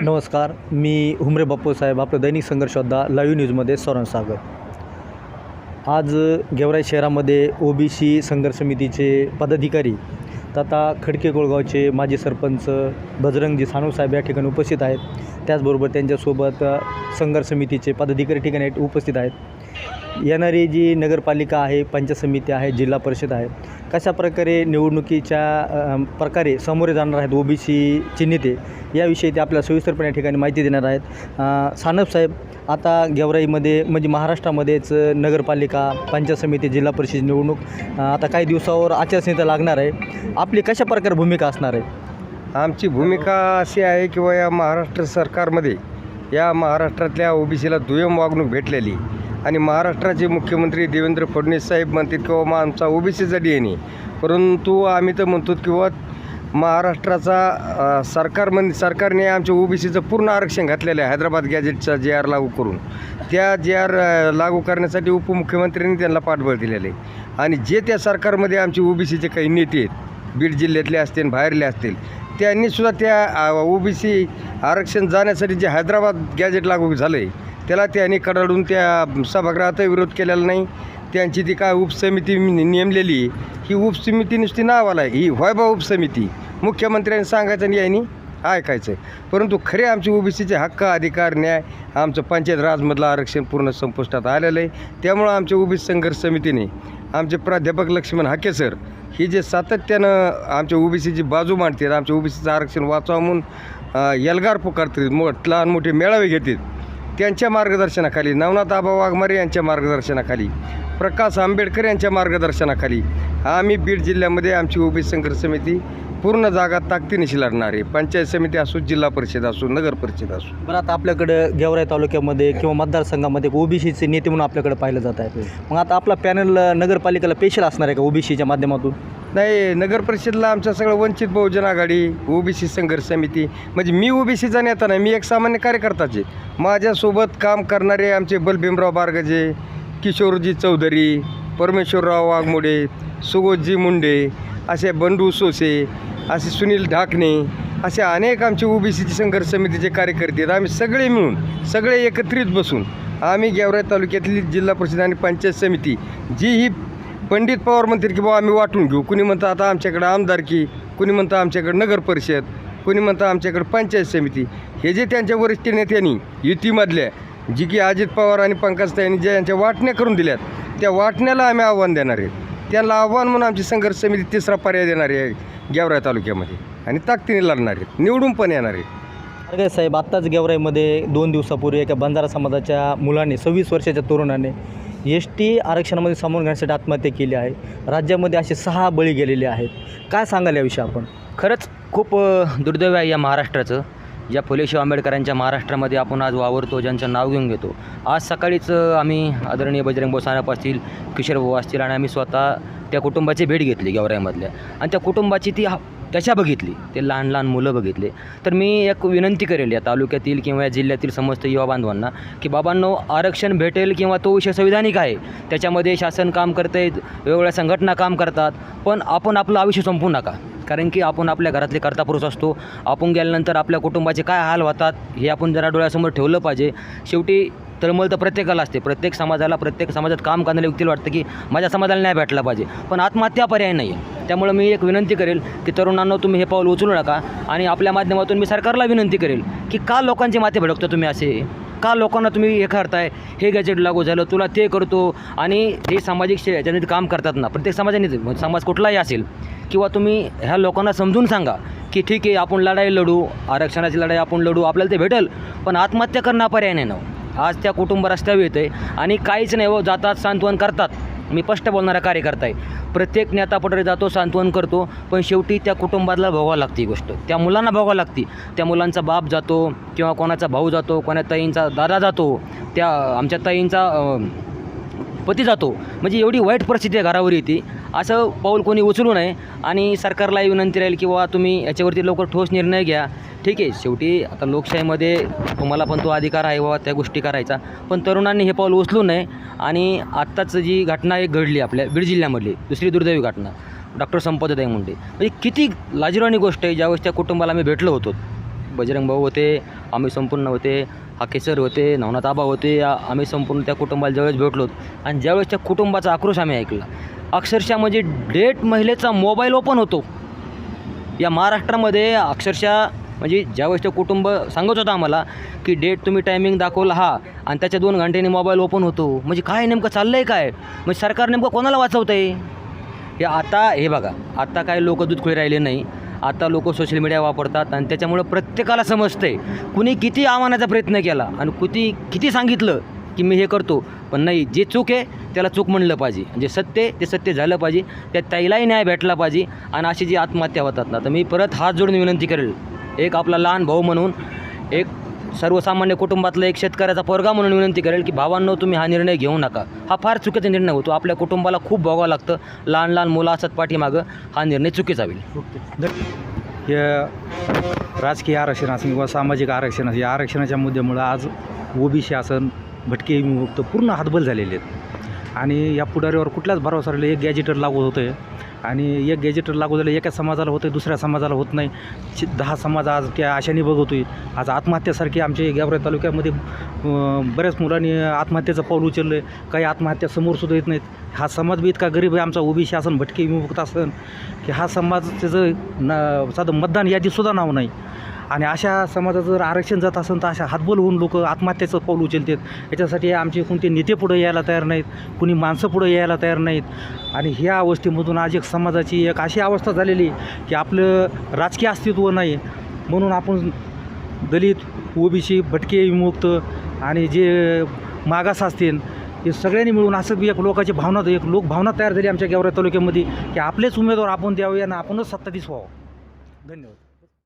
नमस्कार मी हुमरे बाप्पू साहेब आपलं दैनिक संघर्षोद्धा लाईव्ह न्यूजमध्ये सौरण सागर. आज गेवराई शहरामध्ये ओबीसी संघर्ष समितीचे पदाधिकारी तथा खडके कोळगावचे माजी सरपंच बजरंगजी सानूसाहेब या ठिकाणी उपस्थित आहेत. त्याचबरोबर त्यांच्यासोबत संघर्ष समितीचे पदाधिकारी ठिकाणी उपस्थित आहेत. येणारी जी नगरपालिका आहे पंचायत समिती आहे जिल्हा परिषद आहे कशा प्रकारे निवडणुकीच्या प्रकारे समोरे जाणार आहेत ओबीसीचे नेते याविषयी ते आपल्याला सविस्तरपणे या ठिकाणी माहिती देणार आहेत. सानप साहेब आता गेवराईमध्ये म्हणजे महाराष्ट्रामध्येच नगरपालिका पंचायत समिती जिल्हा परिषद निवडणूक आता काही दिवसावर आचारसंहिता लागणार आहे. आपली कशा प्रकारे भूमिका असणार आहे? आमची भूमिका अशी आहे किंवा या महाराष्ट्र सरकारमध्ये या महाराष्ट्रातल्या ओबीसीला दुय्यम वागणूक भेटलेली. आणि महाराष्ट्राचे मुख्यमंत्री देवेंद्र फडणवीस साहेब म्हणतात किंवा मग आमचा ओबीसीचा डी एन ए परंतु आम्ही तर म्हणतो किंवा महाराष्ट्राचा सरकार म्हण सरकारने आमच्या ओबीसीचं पूर्ण आरक्षण घातलेलं आहे हैदराबाद गॅजेटचा जे आर लागू करून. त्या जे आर लागू करण्यासाठी उपमुख्यमंत्र्यांनी त्यांना पाठबळ दिलेलं आहे. आणि जे त्या सरकारमध्ये आमचे ओबीसीचे काही नेते आहेत बीड जिल्ह्यातले असतील बाहेरले असतील त्यांनीसुद्धा त्या ओबीसी आरक्षण जाण्यासाठी जे हैदराबाद गॅजेट लागू झालं आहे त्याला त्यांनी कडाडून त्या सभागृहात विरोध केलेला नाही. त्यांची ती काय उपसमिती नेमलेली आहे, ही उपसमिती नुसती नावाला आहे. ही व्हायबा उपसमिती. मुख्यमंत्र्यांनी सांगायचं आणि यांनी ऐकायचं. परंतु खरे आमचे ओबीसीचे हक्क अधिकार न्याय आमचं पंचायत राजमधलं आरक्षण पूर्ण संपुष्टात आलेलं आहे. त्यामुळं आमच्या ओबीसी संघर्ष समितीने आमचे प्राध्यापक लक्ष्मण हाके सर ही जे सातत्यानं आमच्या ओबीसीची बाजू मांडतात आमच्या ओबीसीचं आरक्षण वाचवा म्हणून अ, एल्गार पुकारतात मो लहान मोठे मेळावे घेतात त्यांच्या मार्गदर्शनाखाली नवनाथ आबा वाघमारे यांच्या मार्गदर्शनाखाली. प्रकाश आंबेडकर यांच्या मार्गदर्शनाखाली आम्ही बीड जिल्ह्यामध्ये आमची ओबीसी संघर्ष समिती पूर्ण जागा ताकदीनिशी लढणार आहे. पंचायत समिती असो जिल्हा परिषद असो नगर परिषद असो. बरं आता आपल्याकडं गेवराई तालुक्यामध्ये किंवा मतदारसंघामध्ये ओबीसीचे नेते म्हणून आपल्याकडे पाहिलं जात आहे. मग आता आपला पॅनल नगरपालिकेला पेशल असणार आहे का ओबीसीच्या माध्यमातून? नाही नगर परिषदला आमचं सगळं वंचित बहुजन आघाडी ओबीसी संघर्ष समिती म्हणजे मी ओबीसीचा नेता नाही मी एक सामान्य कार्यकर्ताचे माझ्यासोबत काम करणारे आमचे बलभीमराव बारगजे किशोरजी चौधरी परमेश्वरराव वाघमोडे सुबोधजी मुंडे असे बंडू सोसे असे सुनील ढाकणे असे अनेक आमचे ओबीसीची संघर्ष समितीचे कार्यकर्ते आहेत. आम्ही सगळे मिळून सगळे एकत्रित बसून आम्ही गेवराई तालुक्यातली जिल्हा परिषद आणि पंचायत समिती जी ही पंडित पवार म्हणतात की बाबा आम्ही वाटून घेऊ. कुणी म्हणतं आता आमच्याकडं आमदारकी कुणी म्हणतं आमच्याकडं नगर परिषद कुणी म्हणतं आमच्याकडं पंचायत समिती. हे जे त्यांच्या वरिष्ठ नेत्यांनी युतीमधल्या जी की अजित पवार आणि पंकज यांनी ज्या यांच्या वाटण्या करून दिल्यात त्या वाटण्याला आम्ही आव्हान देणार आहे. त्याला आव्हान म्हणून आमची संघर्ष समिती तिसरा पर्याय देणार आहे गेवराई तालुक्यामध्ये आणि ताकदीने लढणार आहेत निवडून पण येणार आहेत अरे साहेब आत्ताच गेवराईमध्ये दोन दिवसापूर्वी एका बंजारा समाजाच्या मुलाने सव्वीस वर्षाच्या तरुणाने एस टी आरक्षणामध्ये सामोरं घेण्यासाठी आत्महत्या केली आहे. राज्यामध्ये असे सहा बळी गेलेले आहेत. काय सांगाल याविषयी आपण? खरंच खूप दुर्दैव आहे या महाराष्ट्राचं. ज्या फुले आंबेडकरांच्या महाराष्ट्रामध्ये आपण आज वावरतो ज्यांचं नाव घेऊन घेतो. आज सकाळीच आम्ही आदरणीय बजरंग बोसाना असतील किशोर भाऊ असतील आणि आम्ही स्वतः त्या कुटुंबाची भेट घेतली गेवराईमधल्या. आणि त्या कुटुंबाची ती हा- त्याच्या बघितली? ते लहान लहान मुलं बघितले. तर मी एक विनंती करेल या तालुक्यातील किंवा या जिल्ह्यातील समस्त युवा बांधवांना की बाबांनो आरक्षण भेटेल किंवा तो विषय संविधानिक आहे. त्याच्यामध्ये शासन काम करते वेगवेगळ्या संघटना काम करतात पण आपण आपलं आयुष्य संपू नका. कारण की आपण आपल्या घरातले कर्तापुरुष असतो. आपण गेल्यानंतर आपल्या कुटुंबाचे काय हाल होतात हे आपण जरा डोळ्यासमोर ठेवलं पाहिजे. शेवटी तळमळ तर प्रत्येकाला असते. प्रत्येक समाजाला प्रत्येक समाजात काम करणाऱ्या व्यक्तीला वाटतं की माझ्या समाजाला न्याय भेटला पाहिजे. पण आत्महत्या पर्याय नाही आहे त्यामुळं मी एक विनंती करेल की तरुणांना तुम्ही हे पाऊल उचलू नका आणि आपल्या माध्यमातून मी सरकारला विनंती करेल की का लोकांचे माते भडकतो तुम्ही असे? का लोकांना तुम्ही हे करताय? हे गॅजेट लागू झालं तुला ते करतो आणि जे सामाजिक शे काम करतात ना प्रत्येक समाजाने समाज कुठलाही असेल किंवा तुम्ही ह्या लोकांना समजून सांगा की ठीक आहे आपण लढाई लढू आरक्षणाची लढाई आपण लढू आपल्याला ते भेटेल पण आत्महत्या करणं पर्याय नाही ना हो. आज त्या कुटुंब रस्त्यावर येतं आहे आणि काहीच नाही हो जातात सांत्वन करतात. मी स्पष्ट बोलणारा कार्यकर्ता आहे. प्रत्येक नेता पटरे जातो सांत्वन करतो पण शेवटी त्या कुटुंबाला भोगावं लागते ही गोष्ट. त्या मुलांना भोगावं लागते. त्या मुलांचा बाप जातो किंवा कोणाचा भाऊ जातो कोणा ताईंचा दादा जातो त्या आमच्या ताईंचा पती जातो. म्हणजे एवढी वाईट परिस्थिती आहे घरावर येते. असं पाऊल कोणी उचलू नये आणि सरकारलाही विनंती राहील की बाबा तुम्ही याच्यावरती लवकर ठोस निर्णय घ्या. ठीक आहे शेवटी आता लोकशाहीमध्ये तुम्हाला पण तो अधिकार आहे बाबा त्या गोष्टी करायचा. पण तरुणांनी हे पाऊल उचलू नये आणि आत्ताच जी घटना एक घडली आपल्या बीड जिल्ह्यामधली दुसरी दुर्दैवी घटना डॉक्टर संपतदाई मुंडे. म्हणजे किती लाजिरवाणी गोष्ट आहे ज्यावेळेस त्या कुटुंबाला आम्ही भेटलो होतो. बजरंग भाऊ होते आम्ही संपूर्ण होते हाकेसर होते नवनाथ आबा होते आम्ही संपूर्ण त्या कुटुंबाला ज्यावेळेस भेटलो आणि ज्यावेळेस त्या कुटुंबाचा आक्रोश आम्ही ऐकला अक्षरशः म्हणजे डेट महिलेचा मोबाईल ओपन होतो. या महाराष्ट्रामध्ये अक्षरशः म्हणजे ज्यावेळेस ते कुटुंब सांगत होतं आम्हाला की डेट तुम्ही टायमिंग दाखवला हा आणि त्याच्या दोन घंट्याने मोबाईल ओपन होतो. म्हणजे काय नेमकं चाललं आहे काय? म्हणजे सरकार नेमकं कोणाला वाचवतं आहे हे आता हे बघा आता काय लोक दूध खुळे राहिले नाही. आता लोक सोशल मीडिया वापरतात आणि त्याच्यामुळं प्रत्येकाला समजतंय. कुणी किती आव्हानाचा प्रयत्न केला आणि किती किती सांगितलं की मी हे करतो पण नाही जे चूक आहे त्याला चूक म्हणलं पाहिजे. जे सत्य आहे ते सत्य झालं पाहिजे. त्या त्याईलाही न्याय भेटला पाहिजे आणि अशी जी आत्महत्या होतात ना तर मी परत हात जोडून विनंती करेल. एक आपला लहान भाऊ म्हणून एक सर्वसामान्य कुटुंबातला एक शेतकऱ्याचा पोरगा म्हणून विनंती करेल की भावांनो तुम्ही हा निर्णय घेऊ नका. हा फार चुकीचा निर्णय होतो. आपल्या कुटुंबाला खूप भोगावं लागतं. लहान लहान मुलं असतात पाठीमागं. हा निर्णय चुकीचा होईल. या हे राजकीय आरक्षण असेल किंवा सामाजिक आरक्षण असेल या आरक्षणाच्या मुद्द्यामुळं आज ओबीसी असन भटके विमुक्त पूर्ण हातबल झालेले आहेत. आणि या पुढारीवर कुठल्याच भरोसा राहिला एक गॅजेटर लागू होतं आहे आणि एक गॅजेटर लागू झालं एका समाजाला होतं दुसऱ्या समाजाला होत नाही. दहा समाज आज त्या आशाने बघतो आहे आज आत्महत्यासारखी आमच्या गेवराई तालुक्यामध्ये बऱ्याच मुलांनी आत्महत्येचं पाऊल उचललं आहे काही आत्महत्या समोरसुद्धा येत नाहीत. हा समाज बी इतका गरीब आहे आमचा ओबीसी शासन भटके विमुक्त असन की हा समाज त्याचं न साधं मतदान यादीसुद्धा नाव नाही. आणि अशा समाजाचं जर आरक्षण जात असेल तर अशा हातबल होऊन लोक आत्महत्याचं पाऊल उचलतात. याच्यासाठी आमचे कोणते नेते पुढं यायला तयार नाहीत कुणी माणसं पुढं यायला तयार नाहीत. आणि ह्या अवस्थेमधून आज एक समाजाची एक अशी अवस्था झालेली की आपलं राजकीय अस्तित्व नाही. म्हणून आपण दलित ओबीसी भटके विमुक्त आणि जे मागास असतील हे सगळ्यांनी मिळून असं बी एक लोकांची भावना एक लोकभावना तयार झाली आमच्या गेवरा तालुक्यामध्ये की आपलेच उमेदवार आपण द्यावे आणि आपणच सत्ताधीश व्हावं धन्यवाद.